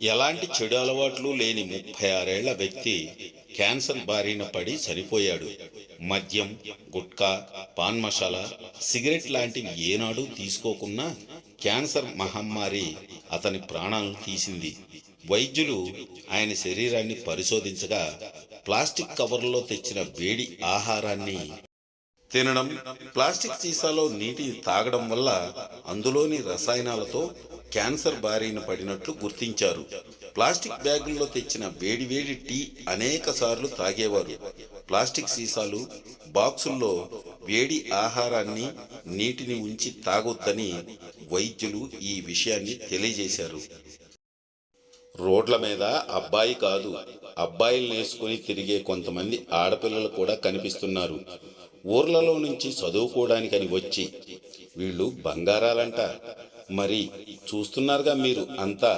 ఎలాంటి చెడు అలవాట్లు లేని ముప్పై ఆరేళ్ళ వ్యక్తి క్యాన్సర్ బారిన పడి చనిపోయాడు మద్యం గుట్కా పాన్ మసాలా సిగరెట్ లాంటివి ఏనాడు తీసుకోకున్నా క్యాన్సర్ మహమ్మారి అతని ప్రాణాలను తీసింది. వైద్యులు ఆయన శరీరాన్ని పరిశోధించగా ప్లాస్టిక్ కవర్లో తెచ్చిన వేడి ఆహారాన్ని తినడం ప్లాస్టిక్ సీసాలో నీటిని తాగడం వల్ల అందులోని రసాయనాలతో క్యాన్సర్ బారిన పడినట్లు గుర్తించారు. ప్లాస్టిక్ బ్యాగుల్లో తెచ్చిన వేడివేడి టీ అనేక సార్లు తాగేవారు. ప్లాస్టిక్ సీసాలు బాక్సుల్లో వేడి ఆహారాన్ని నీటిని ఉంచి తాగొద్దని వైద్యులు ఈ విషయాన్ని తెలియజేశారు. రోడ్ల మీద అబ్బాయి కాదు అబ్బాయిలు నేసుకుని తిరిగే కొంతమంది ఆడపిల్లలు కూడా కనిపిస్తున్నారు. ఊర్లలో నుంచి చదువుకోవడానికని వచ్చి వీళ్ళు బంగారాలంట. మరి చూస్తున్నారుగా మీరు అంతా.